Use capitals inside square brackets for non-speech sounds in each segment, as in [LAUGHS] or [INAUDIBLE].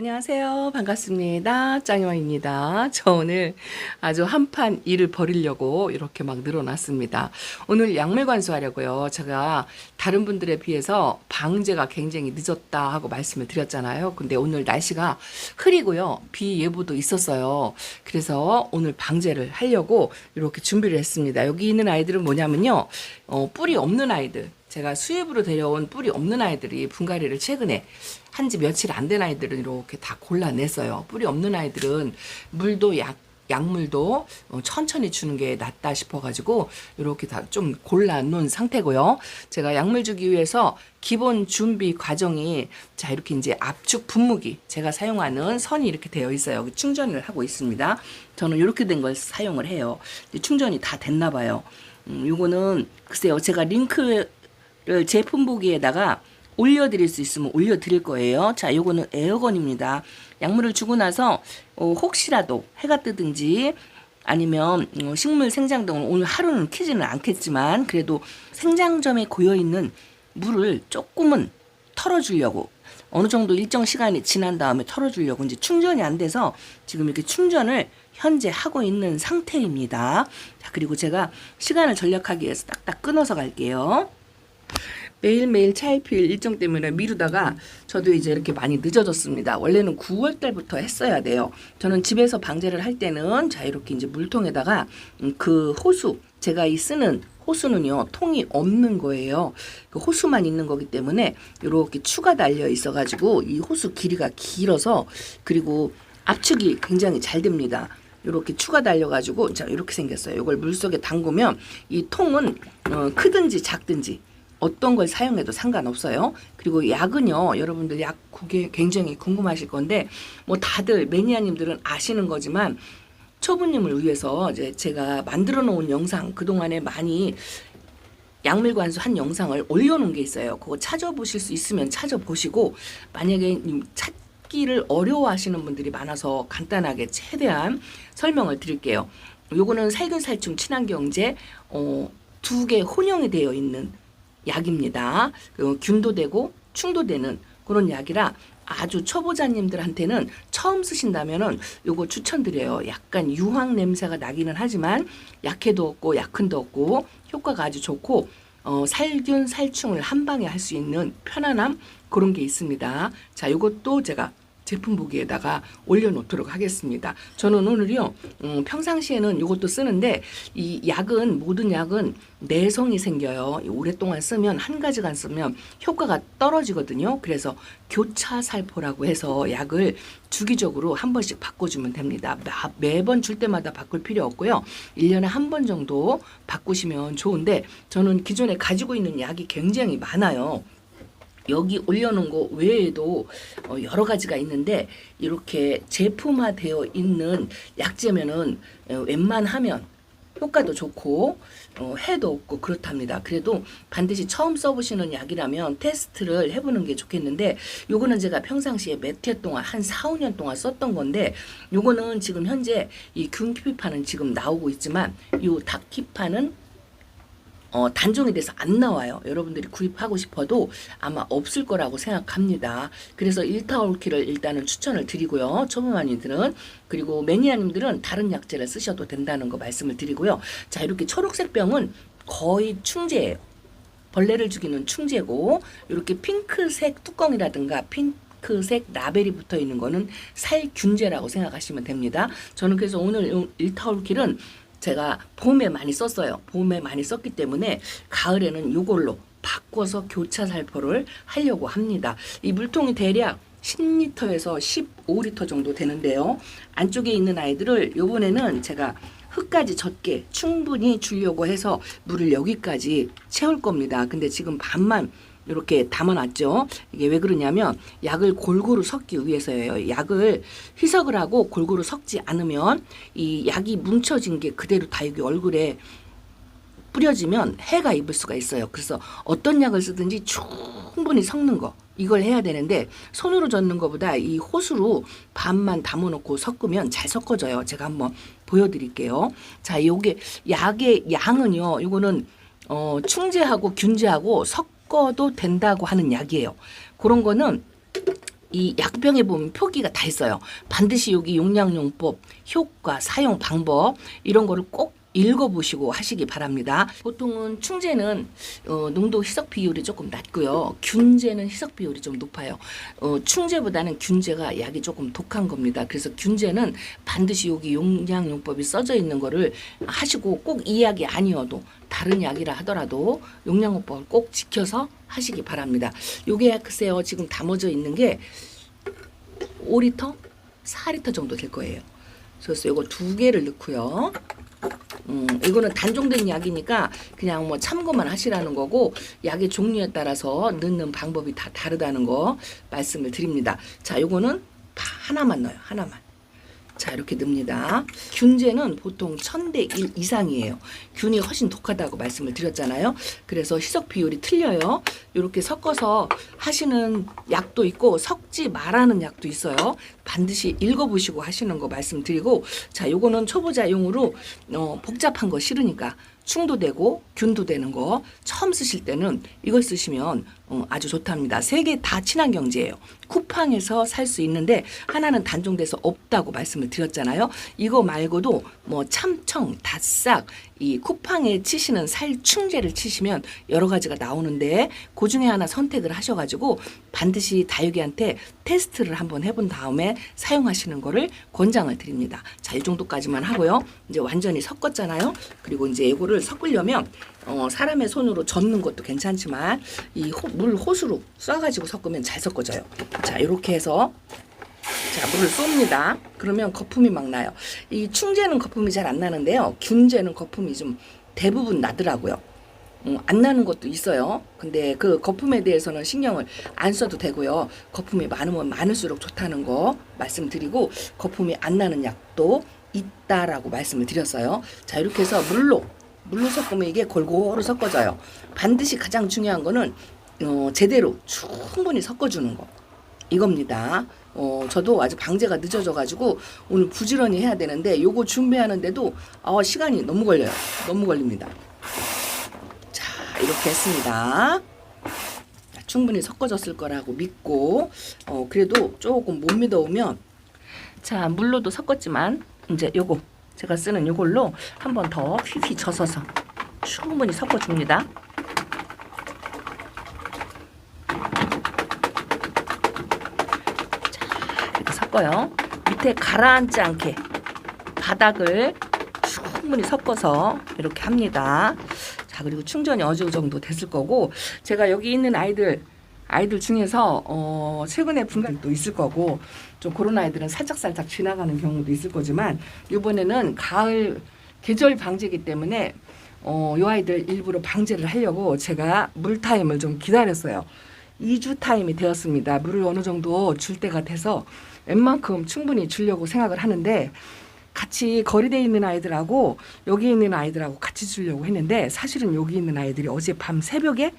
안녕하세요. 반갑습니다. 짱이와입니다. 저 오늘 아주 한판 일을 벌이려고 이렇게 막 늘어났습니다. 오늘 약물 관수하려고요. 제가 다른 분들에 비해서 방제가 굉장히 늦었다 하고 말씀을 드렸잖아요. 근데 오늘 날씨가 흐리고요. 비 예보도 있었어요. 그래서 오늘 방제를 하려고 이렇게 준비를 했습니다. 여기 있는 아이들은 뭐냐면요. 어, 뿔이 없는 아이들. 제가 수입으로 데려온 뿔이 없는 아이들이 분갈이를 최근에 한 지 며칠 안 된 아이들은 이렇게 다 골라냈어요. 뿔이 없는 아이들은 물도 약 약물도 어, 천천히 주는 게 낫다 싶어가지고 이렇게 다 좀 골라놓은 상태고요. 제가 약물 주기 위해서 기본 준비 과정이 자 이렇게 이제 압축 분무기 제가 사용하는 선이 이렇게 되어 있어요. 충전을 하고 있습니다. 저는 이렇게 된 걸 사용을 해요. 충전이 다 됐나 봐요. 음, 요거는 글쎄요. 제가 링크를 제품 보기에다가 올려드릴 수 있으면 올려드릴 거예요. 자, 요거는 에어건입니다. 약물을 주고 나서 어, 혹시라도 해가 뜨든지 아니면 어, 식물 생장동을 오늘 하루는 키지는 않겠지만 그래도 생장점에 고여 있는 물을 조금은 털어주려고 어느 정도 일정 시간이 지난 다음에 털어주려고 이제 충전이 안 돼서 지금 이렇게 충전을 현재 하고 있는 상태입니다. 자, 그리고 제가 시간을 전략하기 위해서 딱딱 끊어서 갈게요. 매일매일 차일피일 일정 때문에 미루다가 저도 이제 이렇게 많이 늦어졌습니다. 원래는 9월 달부터 했어야 돼요. 저는 집에서 방제를 할 때는 자 이렇게 이제 물통에다가 음, 그 호수 제가 이 쓰는 호수는요 통이 없는 거예요. 그 호수만 있는 거기 때문에 이렇게 추가 달려 있어가지고 이 호수 길이가 길어서 그리고 압축이 굉장히 잘 됩니다. 이렇게 추가 달려가지고 자 이렇게 생겼어요. 이걸 물 속에 담그면 이 통은 어, 크든지 작든지 어떤 걸 사용해도 상관없어요. 그리고 약은요, 여러분들 약 그게 굉장히 궁금하실 건데, 뭐 다들 매니아님들은 아시는 거지만, 초보님을 위해서 이제 제가 만들어 놓은 영상, 그동안에 많이 약물 관수 한 영상을 올려놓은 게 있어요. 그거 찾아보실 수 있으면 찾아보시고, 만약에 찾기를 어려워하시는 분들이 많아서 간단하게 최대한 설명을 드릴게요. 요거는 살균살충 친환경제, 어, 두 개 혼용이 되어 있는 약입니다. 그 균도 되고 충도 되는 그런 약이라 아주 초보자님들한테는 처음 쓰신다면은 요거 추천드려요. 약간 유황 냄새가 나기는 하지만 약해도 없고 약흔도 없고 효과가 아주 좋고 어, 살균 살충을 한 방에 할 수 있는 편안함 그런 게 있습니다. 자, 요것도 제가 제품 보기에다가 올려놓도록 하겠습니다. 저는 오늘요 음, 평상시에는 이것도 쓰는데 이 약은 모든 약은 내성이 생겨요. 오랫동안 쓰면 한 가지만 쓰면 효과가 떨어지거든요. 그래서 교차 살포라고 해서 약을 주기적으로 한 번씩 바꿔주면 됩니다. 매번 줄 때마다 바꿀 필요 없고요. 1년에 한 번 정도 바꾸시면 좋은데 저는 기존에 가지고 있는 약이 굉장히 많아요. 여기 올려놓은 거 외에도 어, 여러 가지가 있는데 이렇게 제품화 되어 있는 약재면은 어, 웬만하면 효과도 좋고 어, 해도 없고 그렇답니다. 그래도 반드시 처음 써보시는 약이라면 테스트를 해보는 게 좋겠는데 요거는 제가 평상시에 몇 해 동안 한 4, 5년 동안 썼던 건데 요거는 지금 현재 이 균키피파는 지금 나오고 있지만 요 닭키파는 어, 단종이 돼서 안 나와요. 여러분들이 구입하고 싶어도 아마 없을 거라고 생각합니다. 그래서 일타올키를 일단은 추천을 드리고요. 초보만이들은 그리고 매니아님들은 다른 약재를 쓰셔도 된다는 거 말씀을 드리고요. 자 이렇게 초록색 병은 거의 충제예요. 벌레를 죽이는 충제고 이렇게 핑크색 뚜껑이라든가 핑 크색 라벨이 붙어 있는 거는 살균제라고 생각하시면 됩니다. 저는 그래서 오늘 일타올킬은 제가 봄에 많이 썼어요. 봄에 많이 썼기 때문에 가을에는 이걸로 바꿔서 교차 살포를 하려고 합니다. 이 물통이 대략 10리터에서 15리터 정도 되는데요. 안쪽에 있는 아이들을 요번에는 제가 흙까지 젖게 충분히 주려고 해서 물을 여기까지 채울 겁니다. 근데 지금 반만 이렇게 담아놨죠. 이게 왜 그러냐면 약을 골고루 섞기 위해서예요. 약을 희석을 하고 골고루 섞지 않으면 이 약이 뭉쳐진 게 그대로 다 여기 얼굴에 뿌려지면 해가 입을 수가 있어요. 그래서 어떤 약을 쓰든지 충분히 섞는 거 이걸 해야 되는데 손으로 젓는 것보다 이 호수로 반만 담아놓고 섞으면 잘 섞어져요. 제가 한번 보여드릴게요. 자, 요게 약의 양은요. 이거는 어, 충제하고 균제하고 섞 섞어도 된다고 하는 약이에요. 그런 거는 이 약병에 보면 표기가 다 있어요. 반드시 여기 용량용법, 효과, 사용 방법 이런 거를 꼭 읽어보시고 하시기 바랍니다. 보통은 충제는 어, 농도 희석 비율이 조금 낮고요. 균제는 희석 비율이 좀 높아요. 어, 충제보다는 균제가 약이 조금 독한 겁니다. 그래서 균제는 반드시 여기 용량용법이 써져 있는 거를 하시고 꼭 이 약이 아니어도 다른 약이라 하더라도 용량용법을 꼭 지켜서 하시기 바랍니다. 요게 글쎄요 지금 담아져 있는 게 5리터, 4리터 정도 될 거예요. 그래서 요거 두 개를 넣고요. 음, 이거는 단종된 약이니까 그냥 뭐 참고만 하시라는 거고 약의 종류에 따라서 넣는 방법이 다 다르다는 거 말씀을 드립니다. 자, 요거는 다 하나만 넣어요. 하나만. 자, 이렇게 넣습니다. 균제는 보통 1000대 1 이상이에요. 균이 훨씬 독하다고 말씀을 드렸잖아요. 그래서 희석 비율이 틀려요. 이렇게 섞어서 하시는 약도 있고 섞지 말라는 약도 있어요. 반드시 읽어보시고 하시는 거 말씀드리고 자, 요거는 초보자용으로 어, 복잡한 거 싫으니까 충도 되고 균도 되는 거 처음 쓰실 때는 이걸 쓰시면 어, 아주 좋답니다. 세 개 다 친환경제예요. 쿠팡에서 살 수 있는데 하나는 단종돼서 없다고 말씀을 드렸잖아요. 이거 말고도 뭐 참청, 닷싹 이 쿠팡에 치시는 살충제를 치시면 여러 가지가 나오는데 그 중에 하나 선택을 하셔가지고 반드시 다육이한테 테스트를 한번 해본 다음에 사용하시는 거를 권장을 드립니다. 자, 이 정도까지만 하고요. 이제 완전히 섞었잖아요. 그리고 이제 이거를 섞으려면 어, 사람의 손으로 젓는 것도 괜찮지만 이 물 호수로 쏴가지고 섞으면 잘 섞어져요. 자, 이렇게 해서 자, 물을 쏩니다. 그러면 거품이 막 나요. 이 충제는 거품이 잘 안 나는데요. 균제는 거품이 좀 대부분 나더라고요. 음, 안 나는 것도 있어요. 근데 그 거품에 대해서는 신경을 안 써도 되고요. 거품이 많으면 많을수록 좋다는 거 말씀드리고 거품이 안 나는 약도 있다라고 말씀을 드렸어요. 자, 이렇게 해서 물로 물로 섞으면 이게 골고루 섞어져요. 반드시 가장 중요한 거는 어, 제대로 충분히 섞어주는 거. 이겁니다. 어, 저도 아직 방제가 늦어져가지고 오늘 부지런히 해야 되는데 요거 준비하는데도 어, 시간이 너무 걸려요. 너무 걸립니다. 자, 이렇게 했습니다. 자, 충분히 섞어졌을 거라고 믿고 어, 그래도 조금 못 믿어오면 자, 물로도 섞었지만 이제 요거 제가 쓰는 요걸로 한 번 더 휘휘 젖어서 충분히 섞어줍니다. 이렇게 섞어요. 밑에 가라앉지 않게 바닥을 충분히 섞어서 이렇게 합니다. 자 그리고 충전이 어느 정도 됐을 거고 제가 여기 있는 아이들 아이들 중에서 어 최근에 분갈도 있을 거고 좀 그런 아이들은 살짝 살짝 지나가는 경우도 있을 거지만 이번에는 가을 계절 방제기 때문에 어 요 아이들 일부러 방제를 하려고 제가 물 타임을 좀 기다렸어요. 2주 타임이 되었습니다. 물을 어느 정도 줄 때가 돼서 웬만큼 충분히 주려고 생각을 하는데 같이 거리돼 있는 아이들하고 여기 있는 아이들하고 같이 주려고 했는데 사실은 여기 있는 아이들이 어제 밤 새벽에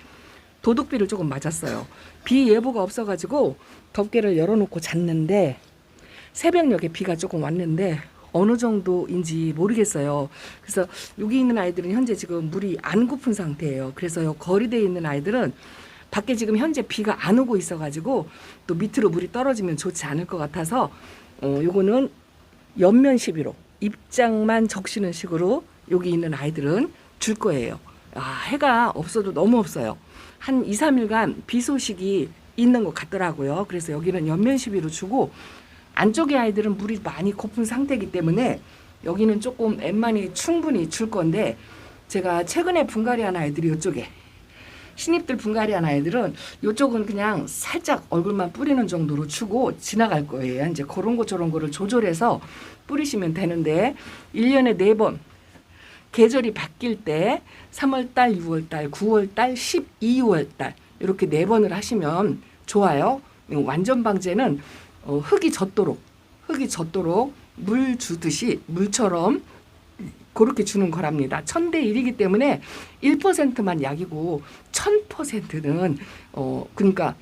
도둑비를 조금 맞았어요. 비 예보가 없어가지고 덮개를 열어놓고 잤는데 새벽녘에 비가 조금 왔는데 어느 정도인지 모르겠어요. 그래서 여기 있는 아이들은 현재 지금 물이 안 고픈 상태예요. 그래서 요 거리돼 있는 아이들은 밖에 지금 현재 비가 안 오고 있어가지고 또 밑으로 물이 떨어지면 좋지 않을 것 같아서 어 요거는 옆면 시비로 입장만 적시는 식으로 여기 있는 아이들은 줄 거예요. 아 해가 없어도 너무 없어요. 한 2, 3일간 비 소식이 있는 것 같더라고요. 그래서 여기는 옆면 시비로 주고 안쪽의 아이들은 물이 많이 고픈 상태이기 때문에 여기는 조금 엠만이 충분히 줄 건데 제가 최근에 분갈이한 아이들이 이쪽에 신입들 분갈이한 아이들은 이쪽은 그냥 살짝 얼굴만 뿌리는 정도로 주고 지나갈 거예요. 이제 그런 거 저런 거를 조절해서 뿌리시면 되는데 1년에 4번 계절이 바뀔 때 3월달, 6월달, 9월달, 12월달 이렇게 네 번을 하시면 좋아요. 완전 방제는 어, 흙이 젖도록 흙이 젖도록 물 주듯이 물처럼 그렇게 주는 거랍니다. 천대 1이기 때문에 1%만 약이고 1000%는 어 그러니까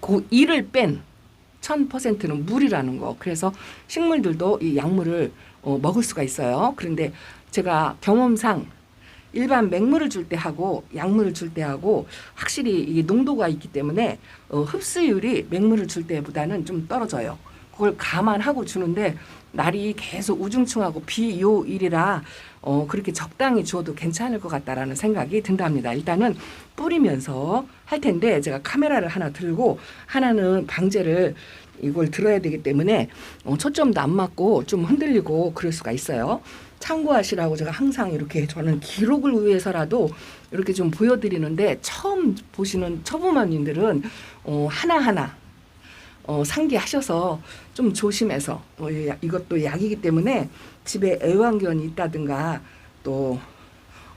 그 1을 뺀 1000%는 물이라는 거. 그래서 식물들도 이 약물을 어, 먹을 수가 있어요. 그런데 제가 경험상 일반 맹물을 줄 때 하고 약물을 줄 때 하고 확실히 이게 농도가 있기 때문에 어, 흡수율이 맹물을 줄 때보다는 좀 떨어져요. 그걸 감안하고 주는데 날이 계속 우중충하고 비요일이라 어, 그렇게 적당히 주어도 괜찮을 것 같다라는 생각이 든답니다. 일단은 뿌리면서 할 텐데 제가 카메라를 하나 들고 하나는 방제를 이걸 들어야 되기 때문에 어, 초점도 안 맞고 좀 흔들리고 그럴 수가 있어요. 참고하시라고 제가 항상 이렇게 저는 기록을 위해서라도 이렇게 좀 보여드리는데 처음 보시는 초보만님들은 어, 하나하나 어, 상기하셔서 좀 조심해서 어, 이- 이것도 약이기 때문에 집에 애완견이 있다든가 또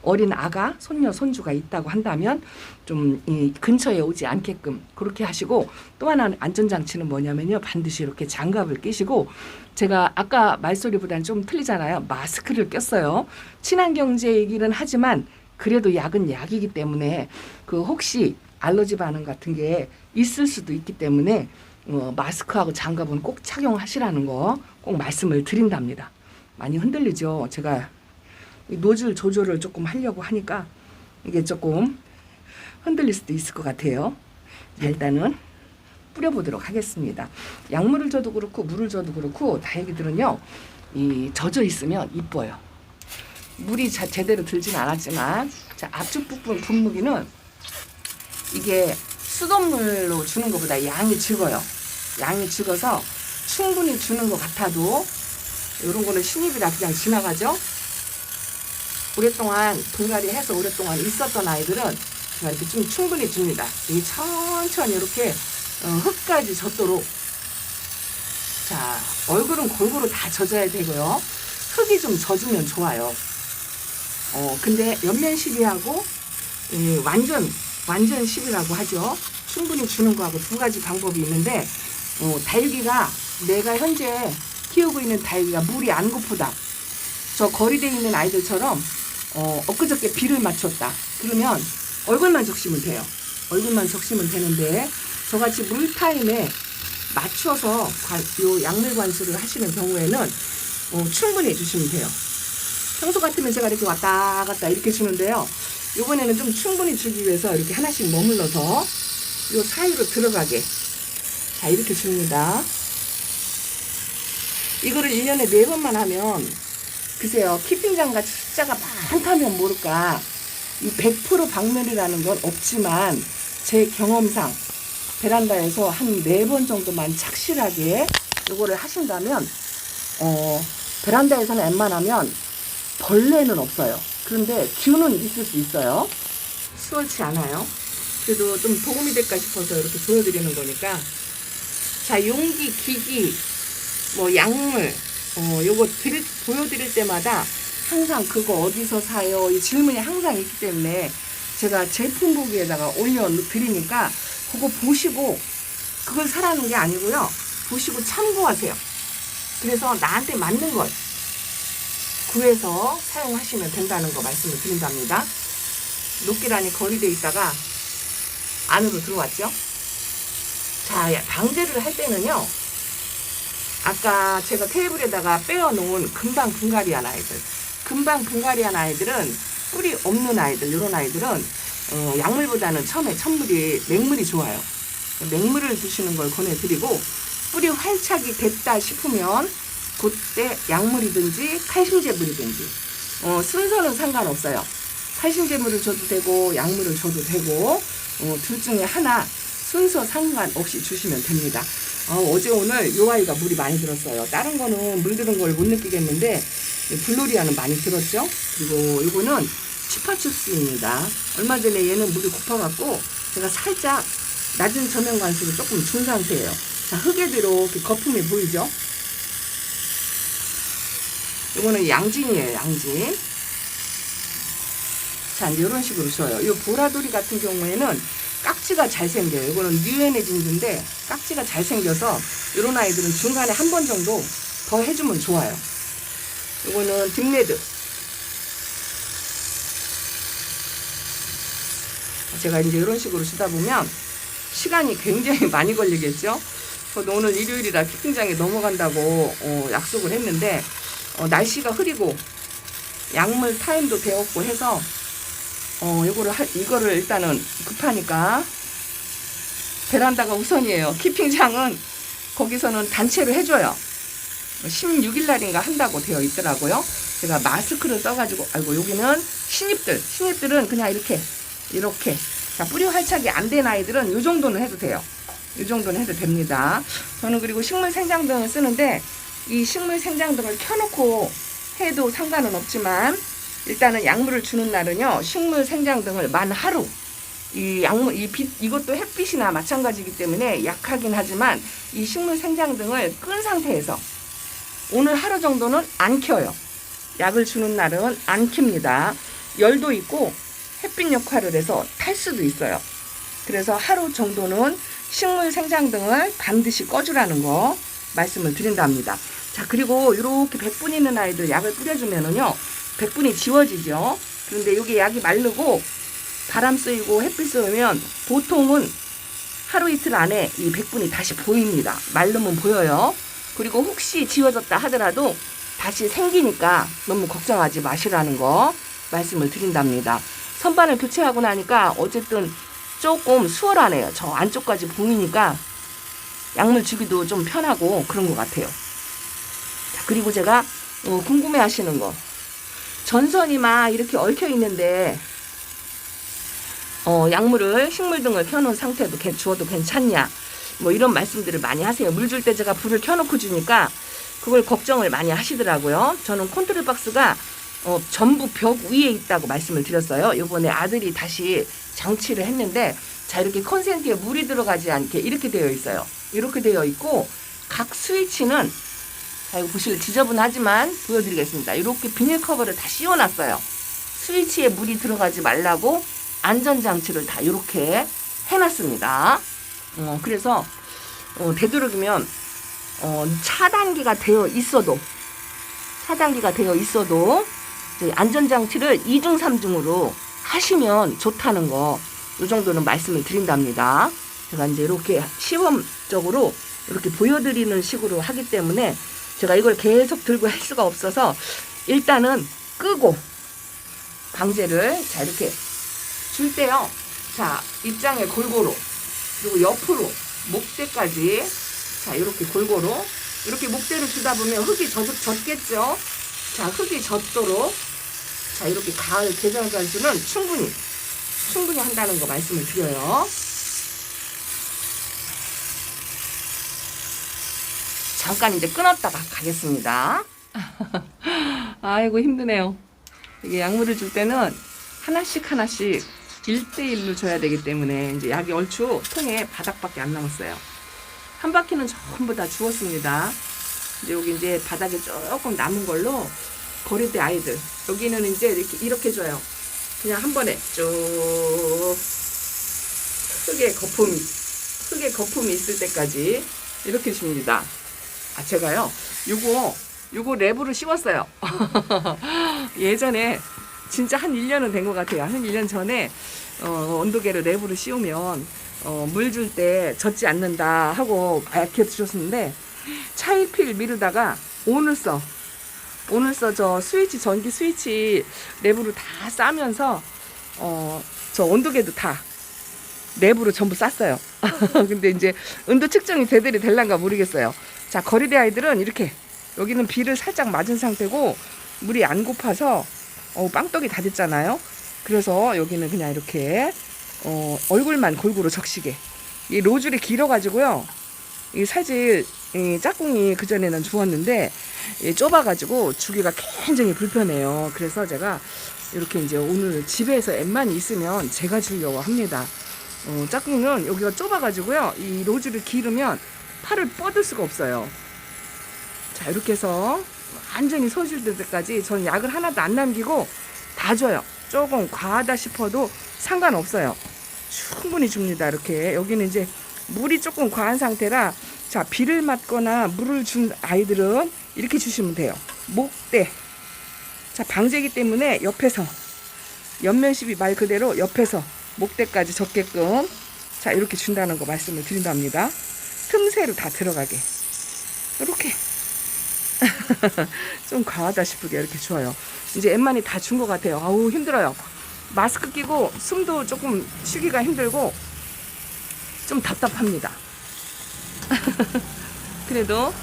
어린 아가 손녀 손주가 있다고 한다면 좀이 근처에 오지 않게끔 그렇게 하시고 또 하나 안전장치는 뭐냐면요 반드시 이렇게 장갑을 끼시고 제가 아까 말소리보다는 좀 틀리잖아요 마스크를 꼈어요 친환경제 얘기는 하지만 그래도 약은 약이기 때문에 그 혹시 알러지 반응 같은 게 있을 수도 있기 때문에 어, 마스크하고 장갑은 꼭 착용하시라는 거 꼭 말씀을 드린답니다. 많이 흔들리죠. 제가 이 노즐 조절을 조금 하려고 하니까 이게 조금 흔들릴 수도 있을 것 같아요. 자, 일단은 뿌려보도록 하겠습니다. 약물을 줘도 그렇고 물을 줘도 그렇고 다행히들은요 이 젖어 있으면 이뻐요. 물이 자, 제대로 들진 않았지만 자 앞쪽 부분 분무기는 이게 수돗물로 주는 것보다 양이 적어요. 양이 적어서 충분히 주는 것 같아도 이런 거는 신입이라 그냥 지나가죠. 오랫동안 분갈이 해서 오랫동안 있었던 아이들은 제가 이렇게 좀 충분히 줍니다. 이 천천히 이렇게 어, 흙까지 젖도록 자 얼굴은 골고루 다 젖어야 되고요. 흙이 좀 젖으면 좋아요. 어 근데 옆면 시비하고 이 완전 완전 시비라고 하죠. 충분히 주는 거하고 두 가지 방법이 있는데 어, 다육이가 내가 현재 키우고 있는 다육이가 물이 안 고프다. 저 거리대 있는 아이들처럼 어, 엊그저께 비를 맞췄다. 그러면 얼굴만 적시면 돼요. 얼굴만 적시면 되는데 저같이 물 타임에 맞춰서 관- 요 약물 관수를 하시는 경우에는 어, 충분히 해주시면 돼요. 평소 같으면 제가 이렇게 왔다 갔다 이렇게 주는데요. 이번에는 좀 충분히 주기 위해서 이렇게 하나씩 머물러서 요 사이로 들어가게 자 이렇게 줍니다. 이거를 1년에 네 번만 하면 글쎄요 키핑장과 숫자가 많다면 모를까 이 100% 박멸이라는 건 없지만 제 경험상 베란다에서 한 네 번 정도만 착실하게 이거를 하신다면 어 베란다에서는 웬만하면 벌레는 없어요. 그런데 균은 있을 수 있어요. 수월치 않아요. 그래도 좀 도움이 될까 싶어서 이렇게 보여드리는 거니까. 자, 용기, 기기, 뭐 약물, 어, 요거 드릴, 보여드릴 때마다 항상 그거 어디서 사요? 이 질문이 항상 있기 때문에 제가 제품 보기에다가 올려드리니까 그거 보시고 그걸 사라는 게 아니고요. 보시고 참고하세요. 그래서 나한테 맞는 걸 구해서 사용하시면 된다는 거 말씀을 드린답니다. 녹기란이 거리돼 있다가 안으로 들어왔죠. 자, 야, 방제를 할 때는요. 아까 제가 테이블에다가 빼어놓은 금방 분갈이한 아이들, 금방 분갈이한 아이들은 뿌리 없는 아이들, 이런 아이들은 어, 약물보다는 처음에 천물이 맹물이 좋아요. 맹물을 드시는 걸 권해드리고 뿌리 활착이 됐다 싶으면 그때 약물이든지 칼슘제물이든지 어, 순서는 상관없어요. 칼슘제물을 줘도 되고 약물을 줘도 되고 어, 둘 중에 하나 순서 상관없이 주시면 됩니다. 어, 제 오늘 요 아이가 물이 많이 들었어요. 다른 거는 물 들은 걸 못 느끼겠는데 블로리아는 많이 들었죠. 그리고 이거는 치파추스입니다. 얼마 전에 얘는 물이 고파갖고 제가 살짝 낮은 저면 관수를 조금 준 상태예요. 자, 흙에도 이렇게 거품이 보이죠? 이거는 양진이에요, 양진. 자, 이런 식으로 줘요. 이 보라돌이 같은 경우에는 깍지가 잘 생겨요. 이거는 뉴에네진인데 깍지가 잘 생겨서 이런 아이들은 중간에 한 번 정도 더 해주면 좋아요. 이거는 딥레드. 제가 이제 이런 식으로 주다 보면 시간이 굉장히 [LAUGHS] 많이 걸리겠죠. 저도 오늘 일요일이라 키핑장에 넘어간다고 어, 약속을 했는데 어, 날씨가 흐리고 약물 타임도 되었고 해서 어, 요거를, 하, 이거를 일단은 급하니까 베란다가 우선이에요. 키핑장은 거기서는 단체로 해줘요. 16일 날인가 한다고 되어 있더라고요. 제가 마스크를 써가지고, 아이고, 여기는 신입들. 신입들은 그냥 이렇게, 이렇게. 자, 뿌리 활착이 안 된 아이들은 요 정도는 해도 돼요. 요 정도는 해도 됩니다. 저는 그리고 식물 생장등을 쓰는데, 이 식물 생장등을 켜놓고 해도 상관은 없지만, 일단은 약물을 주는 날은요, 식물 생장등을 만 하루, 이 약물 이 빛 이것도 햇빛이나 마찬가지이기 때문에 약하긴 하지만 이 식물 생장등을 끈 상태에서 오늘 하루 정도는 안 켜요. 약을 주는 날은 안 켭니다. 열도 있고 햇빛 역할을 해서 탈 수도 있어요. 그래서 하루 정도는 식물 생장 등을 반드시 꺼주라는 거 말씀을 드린답니다. 자, 그리고 이렇게 백분 있는 아이들 약을 뿌려주면은요, 백분이 지워지죠. 그런데 여기 약이 마르고 바람 쐬고 햇빛 쐬면 보통은 하루 이틀 안에 이 백분이 다시 보입니다. 마르면 보여요. 그리고 혹시 지워졌다 하더라도 다시 생기니까 너무 걱정하지 마시라는 거 말씀을 드린답니다. 선반을 교체하고 나니까 어쨌든 조금 수월하네요. 저 안쪽까지 보이니까 약물 주기도 좀 편하고 그런 것 같아요. 자, 그리고 제가 어, 궁금해 하시는 거. 전선이 막 이렇게 얽혀 있는데 어, 약물을 식물 등을 켜놓은 상태도 괜- 주어도 괜찮냐 뭐 이런 말씀들을 많이 하세요. 물 줄 때 제가 불을 켜놓고 주니까 그걸 걱정을 많이 하시더라고요. 저는 컨트롤 박스가 어, 전부 벽 위에 있다고 말씀을 드렸어요. 이번에 아들이 다시 장치를 했는데 자 이렇게 컨센트에 물이 들어가지 않게 이렇게 되어 있어요. 이렇게 되어 있고 각 스위치는 자 이거 보실 지저분하지만 보여드리겠습니다. 이렇게 비닐 커버를 다 씌워놨어요. 스위치에 물이 들어가지 말라고 안전장치를 다 이렇게 해놨습니다. 어, 그래서 어, 되도록이면 어, 차단기가 되어 있어도 차단기가 되어 있어도 안전장치를 2중, 3중으로 하시면 좋다는 거, 이 정도는 말씀을 드린답니다. 제가 이제 이렇게 시범적으로 이렇게 보여드리는 식으로 하기 때문에 제가 이걸 계속 들고 할 수가 없어서 일단은 끄고 방제를 자, 이렇게 줄 때요. 자, 입장에 골고루 그리고 옆으로 목대까지 자, 이렇게 골고루 이렇게 목대를 주다 보면 흙이 젖, 젖겠죠. 자, 흙이 젖도록 자, 이렇게 가을 계절 관수는 충분히 충분히 한다는 거 말씀을 드려요. 잠깐 이제 끊었다가 가겠습니다. [LAUGHS] 아이고 힘드네요. 이게 약물을 줄 때는 하나씩 하나씩 1대1로 줘야 되기 때문에 이제 약이 얼추 통에 바닥밖에 안 남았어요. 한 바퀴는 전부 다 주었습니다. 이제 여기 이제 바닥에 조금 남은 걸로 거리대 아이들 여기는 이제 이렇게 이렇게 줘요. 그냥 한 번에 쭉 흙에 거품이 흙에 거품이 있을 때까지 이렇게 줍니다. 아 제가요 요거 요거 랩으로 씌웠어요. [LAUGHS] 예전에 진짜 한 1년은 된 것 같아요. 한 1년 전에 어, 온도계를 랩으로 씌우면 어, 물 줄 때 젖지 않는다 하고 밝게 주셨는데 차일피일 미루다가 오늘 써 오늘 써 저 스위치 전기 스위치 랩으로 다 싸면서 어, 저 온도계도 다 랩으로 전부 쌌어요. [LAUGHS] 근데 이제 온도 측정이 제대로 될란가 모르겠어요. 자 거리대 아이들은 이렇게 여기는 비를 살짝 맞은 상태고 물이 안 고파서 어, 빵떡이 다 됐잖아요. 그래서 여기는 그냥 이렇게 어, 얼굴만 골고루 적시게. 이 로줄이 길어가지고요. 이 사실 이 짝꿍이 그 전에는 주었는데 이 좁아가지고 주기가 굉장히 불편해요. 그래서 제가 이렇게 이제 오늘 집에서 엠만 있으면 제가 주려고 합니다. 어, 짝꿍은 여기가 좁아가지고요. 이 로줄을 기르면 팔을 뻗을 수가 없어요. 자 이렇게 해서 완전히 소실될 때까지 저는 약을 하나도 안 남기고 다 줘요. 조금 과하다 싶어도 상관없어요. 충분히 줍니다. 이렇게 여기는 이제 물이 조금 과한 상태라 자 비를 맞거나 물을 준 아이들은 이렇게 주시면 돼요. 목대 자 방제기 때문에 옆에서 옆면십이 말 그대로 옆에서 목대까지 적게끔 자 이렇게 준다는 거 말씀을 드린답니다. 틈새로 다 들어가게 [LAUGHS] 좀 과하다 싶으게 이렇게 줘요. 이제 엠만이 다 준 것 같아요. 아우 힘들어요. 마스크 끼고 숨도 조금 쉬기가 힘들고 좀 답답합니다. [LAUGHS] 그래도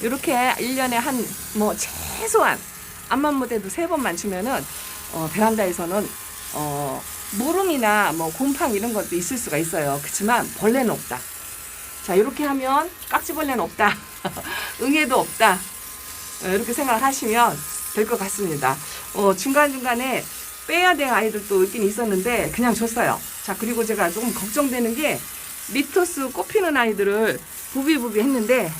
이렇게 1년에 한 뭐 최소한 앞만 무대도 세 번만 주면은 어, 베란다에서는 어, 모름이나 뭐 곰팡 이런 것도 있을 수가 있어요. 그렇지만 벌레는 없다. 자 이렇게 하면 깍지벌레는 없다. [LAUGHS] 응애도 없다. 어, 이렇게 생각을 하시면 될 것 같습니다. 어, 중간중간에 빼야 될 아이들도 있긴 있었는데 그냥 줬어요. 자 그리고 제가 조금 걱정되는 게 리토스 꽃피는 아이들을 부비부비 했는데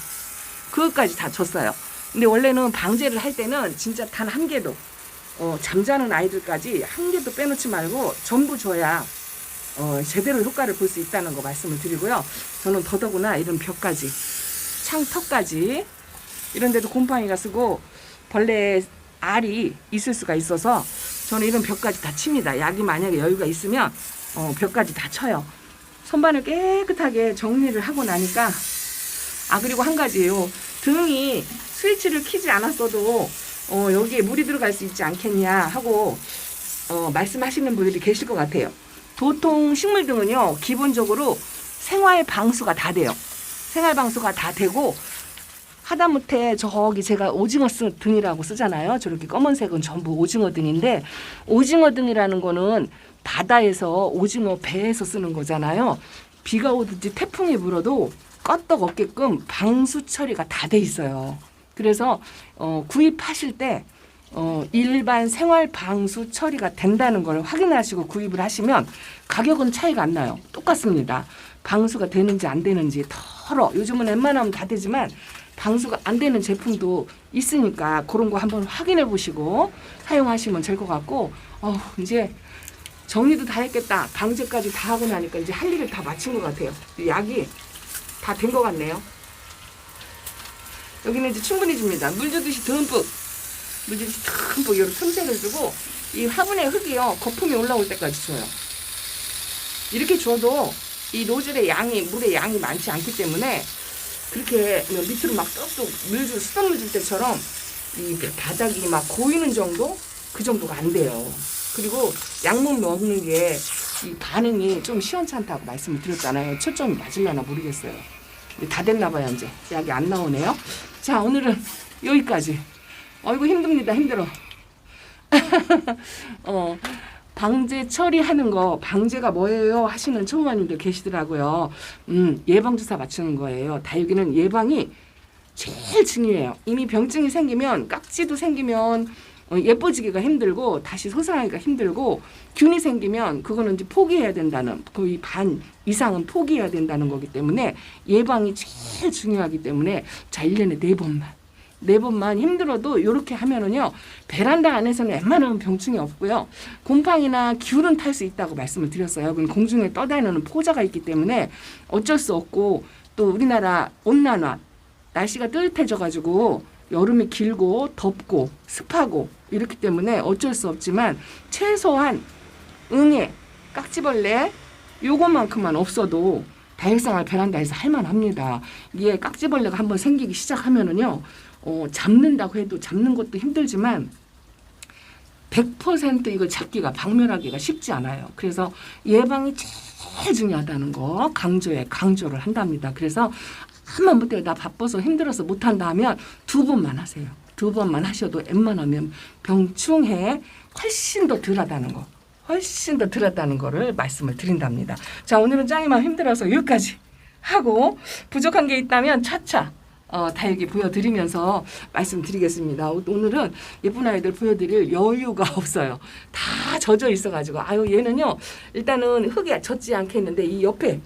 그것까지 다 줬어요. 근데 원래는 방제를 할 때는 진짜 단 한 개도 어, 잠자는 아이들까지 한 개도 빼놓지 말고 전부 줘야 어, 제대로 효과를 볼 수 있다는 거 말씀을 드리고요. 저는 더더구나 이런 벽까지 창턱까지 이런 데도 곰팡이가 쓰고 벌레 알이 있을 수가 있어서 저는 이런 벽까지 다 칩니다. 약이 만약에 여유가 있으면 어, 벽까지 다 쳐요. 선반을 깨끗하게 정리를 하고 나니까 아 그리고 한 가지예요. 등이 스위치를 키지 않았어도 어, 여기에 물이 들어갈 수 있지 않겠냐 하고 어, 말씀하시는 분들이 계실 것 같아요. 도통 식물 등은요 기본적으로 생활 방수가 다 돼요. 생활 방수가 다 되고 하다못해 저기 제가 오징어 쓰, 등이라고 쓰잖아요. 저렇게 검은색은 전부 오징어 등인데 오징어 등이라는 거는 바다에서 오징어 배에서 쓰는 거잖아요. 비가 오든지 태풍이 불어도 껐떡 없게끔 방수 처리가 다 돼 있어요. 그래서 어, 구입하실 때 어, 일반 생활 방수 처리가 된다는 걸 확인하시고 구입을 하시면 가격은 차이가 안 나요. 똑같습니다. 방수가 되는지 안 되는지 털어. 요즘은 웬만하면 다 되지만 방수가 안 되는 제품도 있으니까 그런 거 한번 확인해 보시고 사용하시면 될 것 같고 어, 이제 정리도 다 했겠다. 방제까지 다 하고 나니까 이제 할 일을 다 마친 것 같아요. 약이 다 된 것 같네요. 여기는 이제 충분히 줍니다. 물 주듯이 듬뿍, 물 주듯이 듬뿍 이렇게 틈새를 주고 이 화분의 흙이요 거품이 올라올 때까지 줘요. 이렇게 줘도 이 노즐의 양이 물의 양이 많지 않기 때문에 그렇게 뭐 밑으로 막 뚝뚝 물줄 수돗물 줄 때처럼 이 바닥이 막 고이는 정도 그 정도가 안 돼요. 그리고 약물 먹는 게 이 반응이 좀 시원찮다고 말씀을 드렸잖아요. 초점이 맞을려나 모르겠어요. 다 됐나 봐요 이제 약이 안 나오네요. 자 오늘은 여기까지. 어이구 힘듭니다 힘들어. [LAUGHS] 어 방제 처리하는 거 방제가 뭐예요 하시는 초보마님들 계시더라고요. 음 예방 주사 맞추는 거예요. 다육이는 예방이 제일 중요해요. 이미 병증이 생기면 깍지도 생기면 어, 예뻐지기가 힘들고 다시 소생하기가 힘들고 균이 생기면 그거는 이제 포기해야 된다는 거의 반 이상은 포기해야 된다는 거기 때문에 예방이 제일 중요하기 때문에 자 1년에 네 번만 네 번만 힘들어도 이렇게 하면은요 베란다 안에서는 웬만하면 병충이 없고요 곰팡이나 균은 탈 수 있다고 말씀을 드렸어요. 그럼 공중에 떠다니는 포자가 있기 때문에 어쩔 수 없고 또 우리나라 온난화 날씨가 뜨뜻해져 가지고 여름이 길고 덥고 습하고 이렇기 때문에 어쩔 수 없지만 최소한 응애, 깍지벌레 요것만큼만 없어도 다육생활 베란다에서 할만합니다. 이게 깍지벌레가 한번 생기기 시작하면은요, 어, 잡는다고 해도 잡는 것도 힘들지만 100% 이걸 잡기가 박멸하기가 쉽지 않아요. 그래서 예방이 제일 중요하다는 거 강조해 강조를 한답니다. 그래서 한번 못해 나 바빠서 힘들어서 못한다 하면 두 번만 하세요. 두 번만 하셔도 웬만하면 병충해 훨씬 더 덜하다는 거. 훨씬 더 덜하다는 거를 말씀을 드린답니다. 자 오늘은 짱이만 힘들어서 여기까지 하고 부족한 게 있다면 차차 어, 다육이 보여드리면서 말씀드리겠습니다. 오- 오늘은 예쁜 아이들 보여드릴 여유가 [LAUGHS] 없어요. 다 젖어 있어가지고 아유 얘는요 일단은 흙에 젖지 않겠는데 이 옆에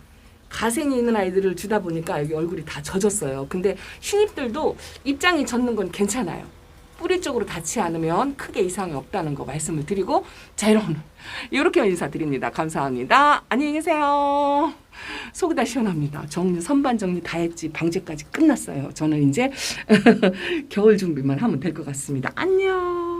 가생이 있는 아이들을 주다 보니까 여기 얼굴이 다 젖었어요. 근데 신입들도 입장이 젖는 건 괜찮아요. 뿌리 쪽으로 닿지 않으면 크게 이상이 없다는 거 말씀을 드리고 자 여러분 [LAUGHS] 이렇게 인사드립니다. 감사합니다. 안녕히 계세요. 속이 다 시원합니다. 정리 선반 정리 다 했지 방제까지 끝났어요. 저는 이제 [LAUGHS] 겨울 준비만 하면 될 것 같습니다. 안녕.